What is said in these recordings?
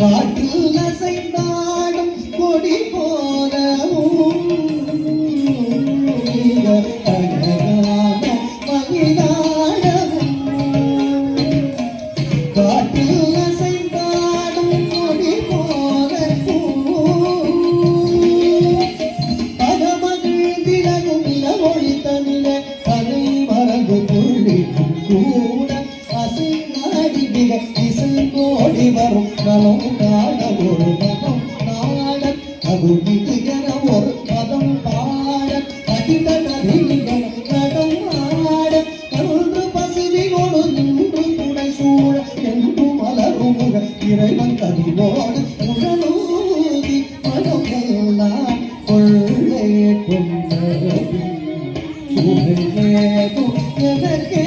കാട്ടുലസ அனைவரும் நலம் நாட ஒரு மதம் நாட அது மிகுகிற ஒரு மதம் பாட அதிபர் அதிகம் நடம் ஆட கருண்டு பசிவினோடு நின்று துணை சூழ என்று மலரும் இறைவன் கதிவோடு உடலூதி மனமெல்லாம் கொள்ளே கொண்டே எதற்கே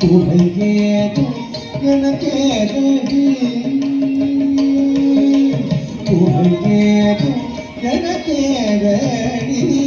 ತುಳಗೇದು ಎನಕೇದಿ ತುಳಗೇದು ಎನಕೇದಿ